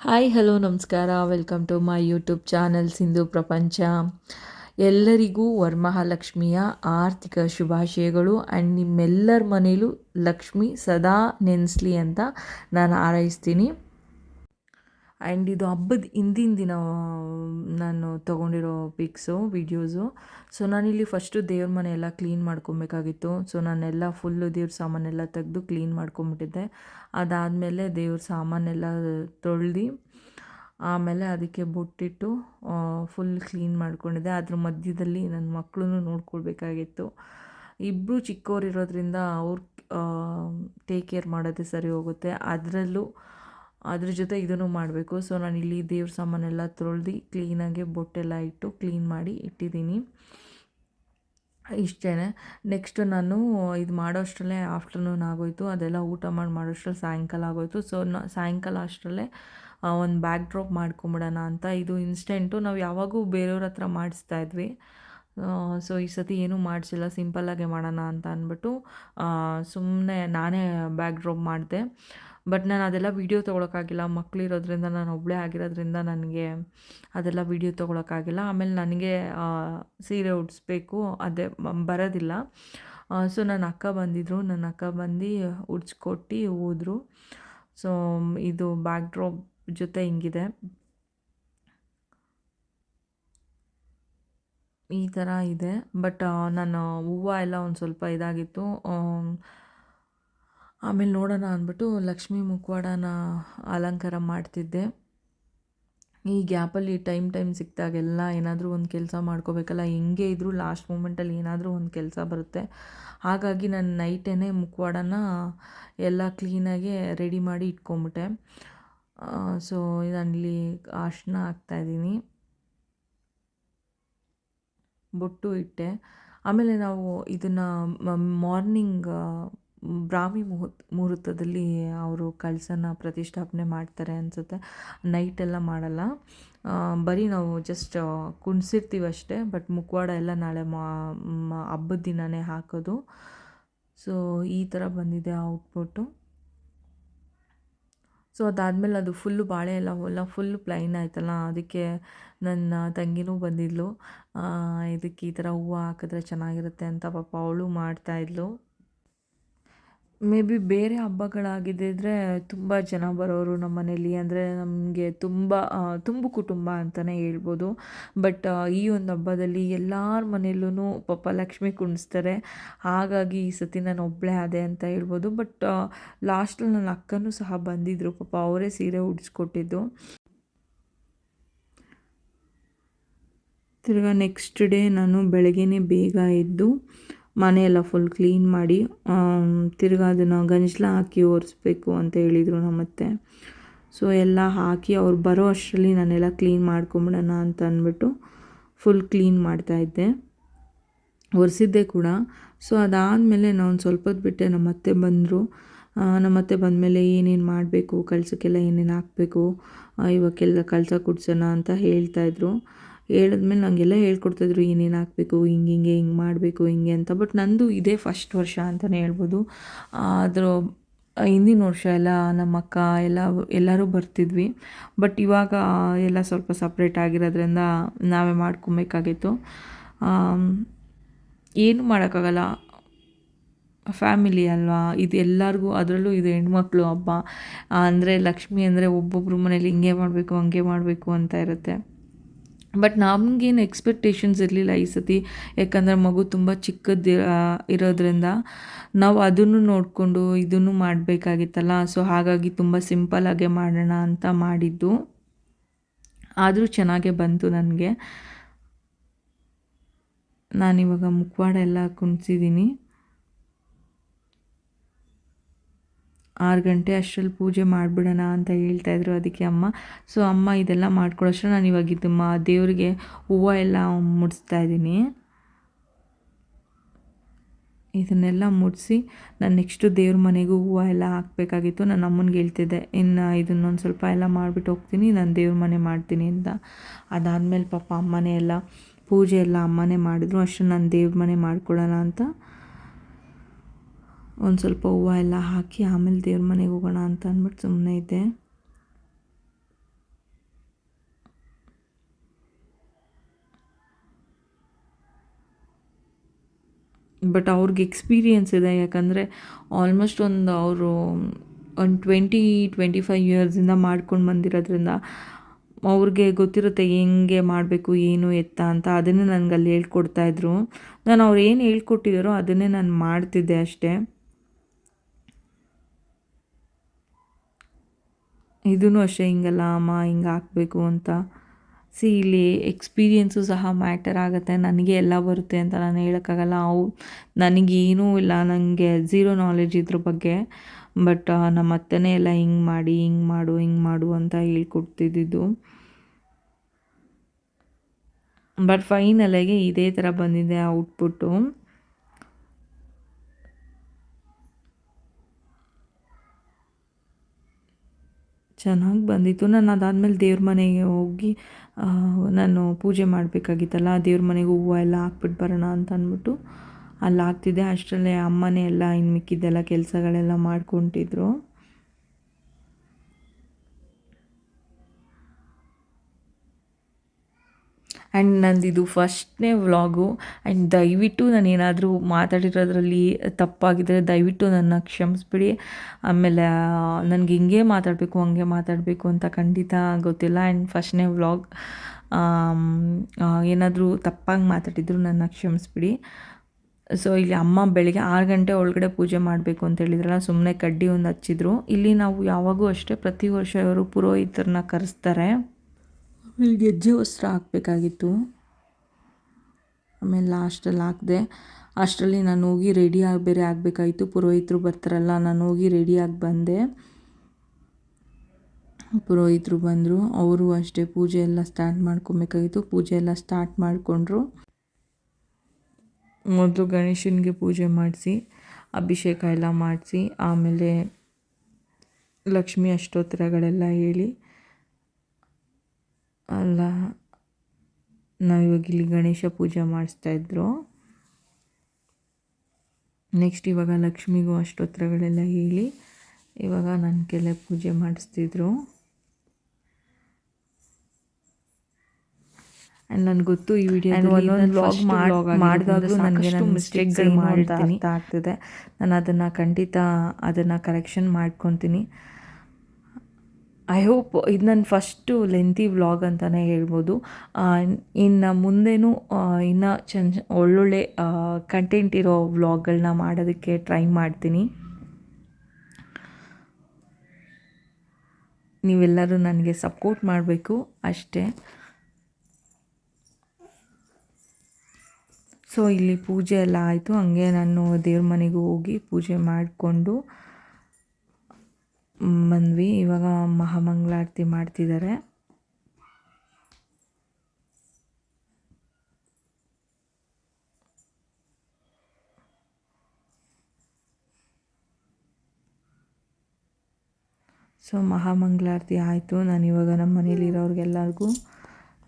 Hi hello ನಮಸ್ಕಾರ. Welcome to my YouTube channel Sindhu Prapancha ಎಲ್ಲರಿಗೂ ವರಮಹಾಲಕ್ಷ್ಮಿಯ ಆರ್ಥಿಕ ಶುಭಾಶಯಗಳು ಆ್ಯಂಡ್ ನಿಮ್ಮೆಲ್ಲರ ಮನೇಲೂ ಲಕ್ಷ್ಮಿ ಸದಾ ನೆನೆಸ್ಲಿ ಅಂತ ನಾನು ಹಾರೈಸ್ತೀನಿ. ಆ್ಯಂಡ್ ಇದು ಹಬ್ಬದ ಹಿಂದಿನ ದಿನ, ನಾನು ತೊಗೊಂಡಿರೋ ಪಿಕ್ಸು ವೀಡಿಯೋಸು ಸೊ ನಾನಿಲ್ಲಿ ಫಸ್ಟು ದೇವ್ರ ಮನೆ ಎಲ್ಲ ಕ್ಲೀನ್ ಮಾಡ್ಕೊಬೇಕಾಗಿತ್ತು. ಸೊ ನಾನೆಲ್ಲ ಫುಲ್ಲು ದೇವ್ರ ಸಾಮಾನೆಲ್ಲ ತೆಗೆದು ಕ್ಲೀನ್ ಮಾಡ್ಕೊಂಬಿಟ್ಟಿದ್ದೆ. ಅದಾದಮೇಲೆ ದೇವ್ರ ಸಾಮಾನೆಲ್ಲ ತೊಳ್ದು, ಆಮೇಲೆ ಅದಕ್ಕೆ ಬೊಟ್ಟಿಟ್ಟು ಫುಲ್ ಕ್ಲೀನ್ ಮಾಡ್ಕೊಂಡಿದ್ದೆ. ಅದ್ರ ಮಧ್ಯದಲ್ಲಿ ನನ್ನ ಮಕ್ಕಳು ನೋಡ್ಕೊಳ್ಬೇಕಾಗಿತ್ತು. ಇಬ್ಬರು ಚಿಕ್ಕವರಿರೋದ್ರಿಂದ ಅವ್ರು ಟೇಕ್ ಕೇರ್ ಮಾಡೋದೇ ಸರಿ ಹೋಗುತ್ತೆ. ಅದರಲ್ಲೂ ಅದ್ರ ಜೊತೆ ಇದನ್ನು ಮಾಡಬೇಕು. ಸೊ ನಾನು ಇಲ್ಲಿ ದೇವ್ರ ಸಾಮಾನೆಲ್ಲ ತೊಳ್ದು ಕ್ಲೀನಾಗಿ ಬೊಟ್ಟೆಲ್ಲ ಇಟ್ಟು ಕ್ಲೀನ್ ಮಾಡಿ ಇಟ್ಟಿದ್ದೀನಿ. ಇಷ್ಟೇ. ನೆಕ್ಸ್ಟ್ ನಾನು ಇದು ಮಾಡೋ ಅಷ್ಟರಲ್ಲೇ ಆಫ್ಟರ್ನೂನ್ ಆಗೋಯಿತು. ಅದೆಲ್ಲ ಊಟ ಮಾಡಿ ಮಾಡೋಷ್ಟರಲ್ಲಿ ಸಾಯಂಕಾಲ ಆಗೋಯಿತು. ಸೊ ನ ಸಾಯಂಕಾಲ ಅಷ್ಟರಲ್ಲೇ ಒಂದು ಬ್ಯಾಕ್ ಡ್ರಾಪ್ ಮಾಡ್ಕೊಂಬಿಡೋಣ ಅಂತ. ಇದು ಇನ್ಸ್ಟೆಂಟು ನಾವು ಯಾವಾಗೂ ಬೇರೆಯವ್ರ ಹತ್ರ ಮಾಡಿಸ್ತಾ ಇದ್ವಿ. ಸೊ ಈ ಸತಿ ಏನೂ ಮಾಡಿಸಿಲ್ಲ. ಸಿಂಪಲ್ಲಾಗೆ ಮಾಡೋಣ ಅಂತ ಅಂದ್ಬಿಟ್ಟು ಸುಮ್ಮನೆ ನಾನೇ ಬ್ಯಾಕ್ ಡ್ರಾಪ್ ಮಾಡಿದೆ. ಬಟ್ ನಾನು ಅದೆಲ್ಲ ವೀಡಿಯೋ ತೊಗೊಳಕ್ಕಾಗಿಲ್ಲ. ಮಕ್ಕಳಿರೋದ್ರಿಂದ ನಾನು ಒಬ್ಬಳೇ ಆಗಿರೋದ್ರಿಂದ ನನಗೆ ಅದೆಲ್ಲ ವೀಡಿಯೋ ತೊಗೊಳಕ್ಕಾಗಿಲ್ಲ. ಆಮೇಲೆ ನನಗೆ ಸೀರೆ ಉಡಿಸ್ಬೇಕು. ಅದೇ ಬರೋದಿಲ್ಲ. ಸೊ ನನ್ನ ಅಕ್ಕ ಬಂದಿದ್ದರು ನನ್ನ ಅಕ್ಕ ಬಂದು ಉಡ್ಸ್ಕೊಟ್ಟು ಹೋದ್ರು. ಸೊ ಇದು ಬ್ಯಾಕ್ ಡ್ರಾಪ್ ಜೊತೆ ಹಿಂಗಿದೆ. ಈ ಥರ ಇದೆ. ಬಟ್ ನಾನು ಹೂವು ಎಲ್ಲ ಒಂದು ಸ್ವಲ್ಪ ಇದಾಗಿತ್ತು. ಆಮೇಲೆ ನೋಡೋಣ ಅಂದ್ಬಿಟ್ಟು ಲಕ್ಷ್ಮೀ ಮುಖವಾಡನ ಅಲಂಕಾರ ಮಾಡ್ತಿದ್ದೆ. ಈ ಗ್ಯಾಪಲ್ಲಿ ಟೈಮ್ ಟೈಮ್ ಸಿಕ್ಕಿದಾಗೆಲ್ಲ ಏನಾದರೂ ಒಂದು ಕೆಲಸ ಮಾಡ್ಕೋಬೇಕಲ್ಲ, ಹೆಂಗೆ ಇದ್ದರೂ ಲಾಸ್ಟ್ ಮೂಮೆಂಟಲ್ಲಿ ಏನಾದರೂ ಒಂದು ಕೆಲಸ ಬರುತ್ತೆ. ಹಾಗಾಗಿ ನಾನು ನೈಟೇ ಮುಖವಾಡನ ಎಲ್ಲ ಕ್ಲೀನಾಗಿ ರೆಡಿ ಮಾಡಿ ಇಟ್ಕೊಂಬಿಟ್ಟೆ. ಸೊ ನಾನಿಲ್ಲಿ ಅರ್ಶಿನ ಹಾಕ್ತಾಯಿದ್ದೀನಿ ಬೊಟ್ಟು ಇಟ್ಟೆ. ಆಮೇಲೆ ನಾವು ಇದನ್ನು ಮಾರ್ನಿಂಗ್ ಬ್ರಾಹ್ಮಿ ಮುಹೂರ್ತ, ಮುಹೂರ್ತದಲ್ಲಿ ಅವರು ಕಳಸನ ಪ್ರತಿಷ್ಠಾಪನೆ ಮಾಡ್ತಾರೆ ಅನಿಸುತ್ತೆ. ನೈಟೆಲ್ಲ ಮಾಡಲ್ಲ. ಬರೀ ನಾವು ಜಸ್ಟ್ ಕುಣಿಸಿರ್ತೀವಿ ಅಷ್ಟೇ ಬಟ್ ಮುಖವಾಡ ಎಲ್ಲ ನಾಳೆ ಮಾ ಹಬ್ಬದ ದಿನವೇ ಹಾಕೋದು. ಸೊ ಈ ಥರ ಬಂದಿದೆ ಔಟ್ಪುಟ್ಟು ಸೊ ಅದಾದಮೇಲೆ ಅದು ಫುಲ್ಲು ಬಾಳೆ ಎಲ್ಲ ಎಲ್ಲ ಫುಲ್ಲು ಪ್ಲೈನ್ ಆಯ್ತಲ್ಲ, ಅದಕ್ಕೆ ನನ್ನ ತಂಗಿನೂ ಬಂದಿದ್ಲು. ಇದಕ್ಕೆ ಈ ಥರ ಹೂವು ಹಾಕಿದ್ರೆ ಚೆನ್ನಾಗಿರುತ್ತೆ ಅಂತ ಪಾಪ ಅವಳು ಮಾಡ್ತಾಯಿದ್ಲು ಮೇ ಬಿ ಬೇರೆ ಹಬ್ಬಗಳಾಗಿದ್ದಿದ್ರೆ ತುಂಬ ಜನ ಬರೋರು ನಮ್ಮ ಮನೇಲಿ ಅಂದರೆ ನಮಗೆ ತುಂಬ ತುಂಬು ಕುಟುಂಬ ಅಂತಲೇ ಹೇಳ್ಬೋದು. ಬಟ್ ಈ ಒಂದು ಹಬ್ಬದಲ್ಲಿ ಎಲ್ಲರ ಮನೆಯಲ್ಲೂ ಪಾಪ ಲಕ್ಷ್ಮಿ ಕುಣಿಸ್ತಾರೆ. ಹಾಗಾಗಿ ಈ ಸತಿ ನಾನು ಒಬ್ಬಳೇ ಆದೆ ಅಂತ ಹೇಳ್ಬೋದು. ಬಟ್ ಲಾಸ್ಟಲ್ಲಿ ನನ್ನ ಅಕ್ಕನೂ ಸಹ ಬಂದಿದ್ದರು ಪಾಪ ಅವರೇ ಸೀರೆ ಉಡಿಸ್ಕೊಟ್ಟಿದ್ದು. ತಿರ್ಗಾ ನೆಕ್ಸ್ಟ್ ಡೇ ನಾನು ಬೆಳಗ್ಗೆನೇ ಬೇಗ ಎದ್ದು ಮನೆಯೆಲ್ಲ ಫುಲ್ ಕ್ಲೀನ್ ಮಾಡಿ ತಿರ್ಗಾ ಅದನ್ನು ಗಂಜಲ ಹಾಕಿ ಒರೆಸ್ಬೇಕು ಅಂತ ಹೇಳಿದರು ನಮ್ಮತ್ತೆ ಸೊ ಎಲ್ಲ ಹಾಕಿ ಅವ್ರು ಬರೋ ಅಷ್ಟರಲ್ಲಿ ನಾನೆಲ್ಲ ಕ್ಲೀನ್ ಮಾಡ್ಕೊಂಬಿಡೋಣ ಅಂತ ಅಂದ್ಬಿಟ್ಟು ಫುಲ್ ಕ್ಲೀನ್ ಮಾಡ್ತಾಯಿದ್ದೆ ಒರೆಸಿದ್ದೆ ಕೂಡ. ಸೊ ಅದಾದಮೇಲೆ ನಾನು ಸ್ವಲ್ಪ ಹೊತ್ತು ಬಿಟ್ಟೆ ನಮ್ಮತ್ತೆ ಬಂದರು. ನಮ್ಮತ್ತೆ ಬಂದಮೇಲೆ ಏನೇನು ಮಾಡಬೇಕು ಕಳ್ಸೋಕ್ಕೆಲ್ಲ ಏನೇನು ಹಾಕಬೇಕು ಇವಾಗೆಲ್ಲ ಕಳ್ಸ ಕುಡ್ಸೋಣ ಅಂತ ಹೇಳ್ತಾಯಿದ್ರು ಹೇಳಿದ್ಮೇಲೆ ನನಗೆಲ್ಲ ಹೇಳ್ಕೊಡ್ತಿದ್ರು, ಏನೇನು ಹಾಕಬೇಕು, ಹಿಂಗೆ ಹಿಂಗೆ ಹಿಂಗೆ ಮಾಡಬೇಕು, ಹಿಂಗೆ ಅಂತ. ಬಟ್ ನಂದು ಇದೇ ಫಸ್ಟ್ ವರ್ಷ ಅಂತಲೇ ಹೇಳ್ಬೋದು. ಆದರೂ ಹಿಂದಿನ ವರ್ಷ ಎಲ್ಲ ನಮ್ಮ ಅಕ್ಕ ಎಲ್ಲ, ಎಲ್ಲರೂ ಬರ್ತಿದ್ವಿ. ಬಟ್ ಇವಾಗ ಎಲ್ಲ ಸ್ವಲ್ಪ ಸಪ್ರೇಟ್ ಆಗಿರೋದ್ರಿಂದ ನಾವೇ ಮಾಡ್ಕೊಬೇಕಾಗಿತ್ತು. ಏನು ಮಾಡೋಕ್ಕಾಗಲ್ಲ. ಫ್ಯಾಮಿಲಿ ಅಲ್ವಾ? ಇದು ಎಲ್ಲರಿಗೂ ಅದರಲ್ಲೂ ಇದು ಹೆಣ್ಮಕ್ಳು ಹಬ್ಬ. ಅಂದರೆ ಲಕ್ಷ್ಮಿ ಅಂದರೆ ಒಬ್ಬೊಬ್ಬರು ಮನೇಲಿ ಹಿಂಗೆ ಮಾಡಬೇಕು, ಹಂಗೆ ಮಾಡಬೇಕು ಅಂತ ಇರುತ್ತೆ. ಬಟ್ ನಮಗೇನು ಎಕ್ಸ್ಪೆಕ್ಟೇಷನ್ಸ್ ಇರಲಿಲ್ಲ ಈ ಸತಿ. ಯಾಕಂದರೆ ಮಗು ತುಂಬ ಚಿಕ್ಕದ್ದು ಇರೋದ್ರಿಂದ ನಾವು ಅದನ್ನು ನೋಡಿಕೊಂಡು ಇದನ್ನು ಮಾಡಬೇಕಾಗಿತ್ತಲ್ಲ. ಸೊ ಹಾಗಾಗಿ ತುಂಬ ಸಿಂಪಲ್ಲಾಗೆ ಮಾಡೋಣ ಅಂತ ಮಾಡಿದ್ದು. ಆದರೂ ಚೆನ್ನಾಗೇ ಬಂತು ನನಗೆ. ನಾನಿವಾಗ ಮುಖವಾಡ ಎಲ್ಲ ಕುಣಿಸಿದ್ದೀನಿ ಆರು ಗಂಟೆ ಅಷ್ಟರಲ್ಲಿ ಪೂಜೆ ಮಾಡಿಬಿಡೋಣ ಅಂತ ಹೇಳ್ತಾಯಿದ್ರು ಅದಕ್ಕೆ ಅಮ್ಮ. ಸೊ ಅಮ್ಮ ಇದೆಲ್ಲ ಮಾಡ್ಕೊಳ್ಳೋಷ್ಟು ನಾನು ಇವಾಗ ಇದು ಮಾ, ದೇವರಿಗೆ ಹೂವು ಎಲ್ಲ ಮುಡಿಸ್ತಾ ಇದ್ದೀನಿ. ಇದನ್ನೆಲ್ಲ ಮುಡಿಸಿ ನಾನು ನೆಕ್ಸ್ಟು ದೇವ್ರ ಮನೆಗೂ ಹೂವು ಎಲ್ಲ ಹಾಕಬೇಕಾಗಿತ್ತು. ನಾನು ಅಮ್ಮನಿಗೆ ಹೇಳ್ತಿದ್ದೆ, ಇನ್ನು ಇದನ್ನೊಂದು ಸ್ವಲ್ಪ ಎಲ್ಲ ಮಾಡಿಬಿಟ್ಟು ಹೋಗ್ತೀನಿ, ನಾನು ದೇವ್ರ ಮನೆ ಮಾಡ್ತೀನಿ ಅಂತ. ಅದಾದಮೇಲೆ ಪಾಪ ಅಮ್ಮನೇ ಎಲ್ಲ ಪೂಜೆ ಎಲ್ಲ ಅಮ್ಮನೇ ಮಾಡಿದ್ರು ಅಷ್ಟು ನಾನು ದೇವ್ರ ಮನೆ ಮಾಡ್ಕೊಡೋಣ ಅಂತ. ಒಂದು ಸ್ವಲ್ಪ ಹೂವು ಎಲ್ಲ ಹಾಕಿ ಆಮೇಲೆ ದೇವ್ರ ಮನೆಗೆ ಹೋಗೋಣ ಅಂತ ಅಂದ್ಬಿಟ್ಟು ಸುಮ್ಮನೆ ಇದ್ದೆ. ಬಟ್ ಅವ್ರಿಗೆ ಎಕ್ಸ್ಪೀರಿಯೆನ್ಸ್ ಇದೆ, ಯಾಕಂದರೆ ಆಲ್ಮೋಸ್ಟ್ ಒಂದು ಅವರು ಒಂದು ಟ್ವೆಂಟಿ ಟ್ವೆಂಟಿ ಫೈವ್ ಇಯರ್ಸಿಂದ ಮಾಡ್ಕೊಂಡು ಬಂದಿರೋದ್ರಿಂದ ಅವ್ರಿಗೆ ಗೊತ್ತಿರುತ್ತೆ ಹೆಂಗೆ ಮಾಡಬೇಕು, ಏನು ಎತ್ತ ಅಂತ ಅದನ್ನೇ ನನಗೆ ಅಲ್ಲಿ ಹೇಳ್ಕೊಡ್ತಾಯಿದ್ರು ನಾನು ಅವ್ರು ಏನು ಹೇಳ್ಕೊಟ್ಟಿದ್ದಾರೋ ಅದನ್ನೇ ನಾನು ಮಾಡ್ತಿದ್ದೆ ಅಷ್ಟೇ. ಇದೂ ಅಷ್ಟೇ, ಹಿಂಗಲ್ಲ ಅಮ್ಮ ಹಿಂಗೆ ಹಾಕಬೇಕು ಅಂತ. ಸಿ ಇಲ್ಲಿ ಎಕ್ಸ್ಪೀರಿಯೆನ್ಸು ಸಹ ಮ್ಯಾಟರ್ ಆಗುತ್ತೆ. ನನಗೆ ಎಲ್ಲ ಬರುತ್ತೆ ಅಂತ ನಾನು ಹೇಳೋಕ್ಕಾಗಲ್ಲ. ಅವು ನನಗೇನೂ ಇಲ್ಲ ನನಗೆ ಝೀರೋ ನಾಲೆಜ್ ಇದ್ರ ಬಗ್ಗೆ. ಬಟ್ ನಮ್ಮ ಅತ್ತೆನೇ ಎಲ್ಲ ಹಿಂಗೆ ಮಾಡಿ, ಹಿಂಗೆ ಮಾಡು ಹಿಂಗೆ ಮಾಡು ಅಂತ ಹೇಳ್ಕೊಡ್ತಿದ್ದಿದ್ದು. ಬಟ್ ಫೈನಲಾಗಿ ಇದೇ ಥರ ಬಂದಿದೆ ಔಟ್ಪುಟ್ಟು ಚೆನ್ನಾಗಿ ಬಂದಿತ್ತು. ನಾನು ಅದಾದಮೇಲೆ ದೇವ್ರ ಮನೆಗೆ ಹೋಗಿ ನಾನು ಪೂಜೆ ಮಾಡಬೇಕಾಗಿತ್ತಲ್ಲ ದೇವ್ರ ಮನೆಗೆ ಹೂವು ಎಲ್ಲ ಹಾಕ್ಬಿಟ್ಟು ಬರೋಣ ಅಂತ ಅಂದ್ಬಿಟ್ಟು ಅಲ್ಲಿ ಹಾಕ್ತಿದ್ದೆ. ಅಷ್ಟರಲ್ಲೇ ಅಮ್ಮನೇ ಎಲ್ಲ ಇನ್ನು ಮಿಕ್ಕಿದ್ದೆಲ್ಲ ಕೆಲಸಗಳೆಲ್ಲ ಮಾಡ್ಕೊತಿದ್ರು. ಆ್ಯಂಡ್ ನಂದಿದು ಫಸ್ಟ್ನೇ ವ್ಲಾಗು ಆ್ಯಂಡ್ ದಯವಿಟ್ಟು ನಾನು ಏನಾದರೂ ಮಾತಾಡಿರೋದ್ರಲ್ಲಿ ತಪ್ಪಾಗಿದ್ದರೆ ದಯವಿಟ್ಟು ನನ್ನ ಕ್ಷಮಿಸ್ಬಿಡಿ. ಆಮೇಲೆ ನನಗೆ ಹಿಂಗೆ ಮಾತಾಡಬೇಕು, ಹಂಗೆ ಮಾತಾಡಬೇಕು ಅಂತ ಖಂಡಿತ ಗೊತ್ತಿಲ್ಲ. ಆ್ಯಂಡ್ ಫಸ್ಟ್ನೇ ವ್ಲಾಗ್ ಏನಾದರೂ ತಪ್ಪಾಗಿ ಮಾತಾಡಿದ್ರು ನನ್ನ ಕ್ಷಮಿಸ್ಬಿಡಿ. ಸೊ ಇಲ್ಲಿ ಅಮ್ಮ ಬೆಳಿಗ್ಗೆ ಆರು ಗಂಟೆ ಒಳಗಡೆ ಪೂಜೆ ಮಾಡಬೇಕು ಅಂತ ಹೇಳಿದ್ರಲ್ಲ ಸುಮ್ಮನೆ ಕಡ್ಡಿ ಒಂದು ಹಚ್ಚಿದ್ರು. ಇಲ್ಲಿ ನಾವು ಯಾವಾಗೂ ಅಷ್ಟೇ ಪ್ರತಿ ವರ್ಷ ಇವರು ಪುರೋಹಿತರನ್ನ ಕರೆಸ್ತಾರೆ. ಗೆಜ್ಜೆ ವಸ್ತ್ರ ಹಾಕಬೇಕಾಗಿತ್ತು. ಆಮೇಲೆ ಲಾಸ್ಟಲ್ಲಿ ಹಾಕಿದೆ, ಅಷ್ಟರಲ್ಲಿ ನಾನು ಹೋಗಿ ರೆಡಿ ಆಗಿ ಬೇರೆ ಆಗಬೇಕಾಗಿತ್ತು ಪುರೋಹಿತರು ಬರ್ತಾರಲ್ಲ, ನಾನು ಹೋಗಿ ರೆಡಿಯಾಗಿ ಬಂದೆ. ಪುರೋಹಿತರು ಬಂದರು, ಅವರು ಅಷ್ಟೇ ಪೂಜೆ ಎಲ್ಲ ಸ್ಟಾರ್ಟ್ ಮಾಡ್ಕೊಬೇಕಾಗಿತ್ತು. ಪೂಜೆ ಎಲ್ಲ ಸ್ಟಾರ್ಟ್ ಮಾಡಿಕೊಂಡ್ರು. ಮೊದಲು ಗಣೇಶನಿಗೆ ಪೂಜೆ ಮಾಡಿಸಿ, ಅಭಿಷೇಕ ಎಲ್ಲ ಮಾಡಿಸಿ, ಆಮೇಲೆ ಲಕ್ಷ್ಮಿ ಅಷ್ಟೋತ್ತರಗಳೆಲ್ಲ ಹೇಳಿ ಅಲ್ಲ ನಾವಿವಾಗ ಇಲ್ಲಿ ಗಣೇಶ ಪೂಜೆ ಮಾಡಿಸ್ತಾಯಿದ್ರು ನೆಕ್ಸ್ಟ್ ಇವಾಗ ಲಕ್ಷ್ಮಿಗೂ ಅಷ್ಟೋತ್ರಗಳೆಲ್ಲ ಹೇಳಿ ಇವಾಗ ನನ್ನ ಕೆಲೆ ಪೂಜೆ ಮಾಡಿಸ್ತಿದ್ರು. ಆ್ಯಂಡ್ ನನಗೆ ಗೊತ್ತು ಈ ವಿಡಿಯೋ ಒಂದೊಂದು ವ್ಲಾಗ್ ಮಾಡಿದಾಗಲೂ ನನಗೆ ನಾನು ಮಿಸ್ಟೇಕ್ಗಳು ಮಾಡ್ತಾ ಅರ್ಥ ಆಗ್ತಿದೆ. ನಾನು ಅದನ್ನು ಖಂಡಿತ ಅದನ್ನು ಕರೆಕ್ಷನ್ ಮಾಡ್ಕೊತೀನಿ. ಐ ಹೋಪ್ ಇದು ನನ್ನ ಫಸ್ಟು ಲೆಂತಿ ವ್ಲಾಗ್ ಅಂತಲೇ ಹೇಳ್ಬೋದು. ಇನ್ನು ಮುಂದೆನೂ ಇನ್ನು ಚೆನ್ನ ಒಳ್ಳೊಳ್ಳೆ ಕಂಟೆಂಟ್ ಇರೋ ವ್ಲಾಗ್ಗಳನ್ನ ಮಾಡೋದಕ್ಕೆ ಟ್ರೈ ಮಾಡ್ತೀನಿ. ನೀವೆಲ್ಲರೂ ನನಗೆ ಸಪೋರ್ಟ್ ಮಾಡಬೇಕು ಅಷ್ಟೇ. ಸೊ ಇಲ್ಲಿ ಪೂಜೆ ಎಲ್ಲ ಆಯಿತು. ಹಂಗೆ ನಾನು ದೇವ್ರ ಮನೆಗೂ ಹೋಗಿ ಪೂಜೆ ಮಾಡಿಕೊಂಡು ಬಂದ್ವಿ ಇವಾಗ ಮಹಾಮಂಗಳಾರತಿ ಮಾಡ್ತಿದ್ದಾರೆ. ಸೊ ಮಹಾಮಂಗಳಾರತಿ ಆಯಿತು. ನಾನು ಇವಾಗ ನಮ್ಮ ಮನೇಲಿರೋರಿಗೆಲ್ಲರಿಗೂ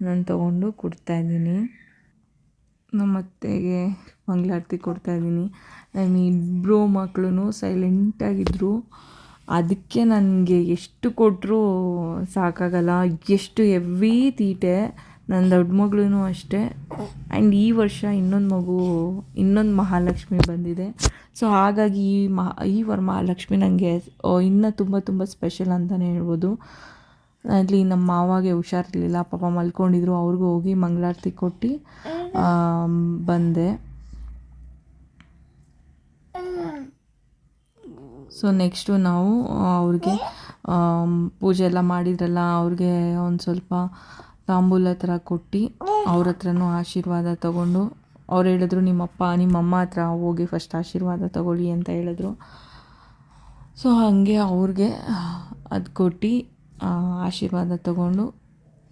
ನಾನು ತೊಗೊಂಡು ಕೊಡ್ತಾಯಿದ್ದೀನಿ ನಮ್ಮ ಅತ್ತೆಗೆ ಮಂಗಳಾರತಿ ಕೊಡ್ತಾಯಿದ್ದೀನಿ ನನ್ನ ಇಬ್ಬರು ಮಕ್ಕಳು ಸೈಲೆಂಟಾಗಿದ್ದರು ಅದಕ್ಕೆ ನನಗೆ ಎಷ್ಟು ಕೊಟ್ಟರೂ ಸಾಕಾಗಲ್ಲ. ಎಷ್ಟು ಎವ್ರಿ ತೀಟೆ. ನನ್ನ ದೊಡ್ಡ ಮಗಳೂ ಅಷ್ಟೇ. ಆ್ಯಂಡ್ ಈ ವರ್ಷ ಇನ್ನೊಂದು ಮಗು, ಇನ್ನೊಂದು ಮಹಾಲಕ್ಷ್ಮಿ ಬಂದಿದೆ. ಸೊ ಹಾಗಾಗಿ ಈ ಮಹಾ, ಈ ವರ ಮಹಾಲಕ್ಷ್ಮಿ ನನಗೆ ಇನ್ನೂ ತುಂಬ ತುಂಬ ಸ್ಪೆಷಲ್ ಅಂತಲೇ ಹೇಳ್ಬೋದು. ಅಲ್ಲಿ ನಮ್ಮ ಮಾವಾಗೆ ಹುಷಾರಿರಲಿಲ್ಲ. ಪಾಪ ಮಲ್ಕೊಂಡಿದ್ರು. ಅವ್ರಿಗೂ ಹೋಗಿ ಮಂಗಳಾರತಿ ಕೊಟ್ಟು ಬಂದೆ. ಸೊ ನೆಕ್ಸ್ಟು ನಾವು ಅವ್ರಿಗೆ ಪೂಜೆ ಎಲ್ಲ ಮಾಡಿದ್ರಲ್ಲ, ಅವ್ರಿಗೆ ಒಂದು ಸ್ವಲ್ಪ ತಾಂಬೂಲ ಥರ ಕೊಟ್ಟು, ಅವ್ರ ಹತ್ರನೂ ಆಶೀರ್ವಾದ ತಗೊಂಡು, ಅವ್ರು ಹೇಳಿದ್ರು, ನಿಮ್ಮಪ್ಪ, ನಿಮ್ಮಮ್ಮ ಹತ್ರ ಹೋಗಿ ಫಸ್ಟ್ ಆಶೀರ್ವಾದ ತಗೊಳ್ಳಿ ಅಂತ ಹೇಳಿದ್ರು. ಸೊ ಹಾಗೆ ಅವ್ರಿಗೆ ಅದು ಕೊಟ್ಟು ಆಶೀರ್ವಾದ ತಗೊಂಡು,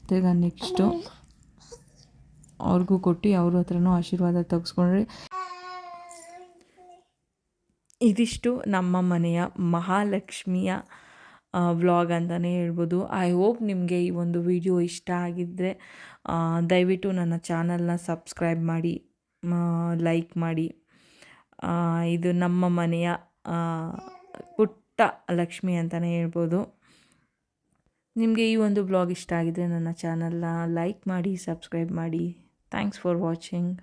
ತಿರ್ಗಾ ನೆಕ್ಸ್ಟು ಅವ್ರಿಗೂ ಕೊಟ್ಟು, ಅವ್ರ ಹತ್ರನೂ ಆಶೀರ್ವಾದ ತೆಗೆಸ್ಕೊಂಡ್ರೆ ಇದಿಷ್ಟು ನಮ್ಮ ಮನೆಯ ಮಹಾಲಕ್ಷ್ಮಿಯ ವ್ಲಾಗ್ ಅಂತಲೇ ಹೇಳ್ಬೋದು. ಐ ಹೋಪ್ ನಿಮಗೆ ಈ ಒಂದು ವಿಡಿಯೋ ಇಷ್ಟ ಆಗಿದ್ದರೆ ದಯವಿಟ್ಟು ನನ್ನ ಚಾನಲ್ನ ಸಬ್ಸ್ಕ್ರೈಬ್ ಮಾಡಿ ಲೈಕ್ ಮಾಡಿ. ಇದು ನಮ್ಮ ಮನೆಯ ಪುಟ್ಟ ಲಕ್ಷ್ಮಿ ಅಂತಲೇ ಹೇಳ್ಬೋದು. ನಿಮಗೆ ಈ ಒಂದು ಬ್ಲಾಗ್ ಇಷ್ಟ ಆಗಿದ್ದರೆ ನನ್ನ ಚಾನಲ್ನ ಲೈಕ್ ಮಾಡಿ ಸಬ್ಸ್ಕ್ರೈಬ್ ಮಾಡಿ. Thanks for watching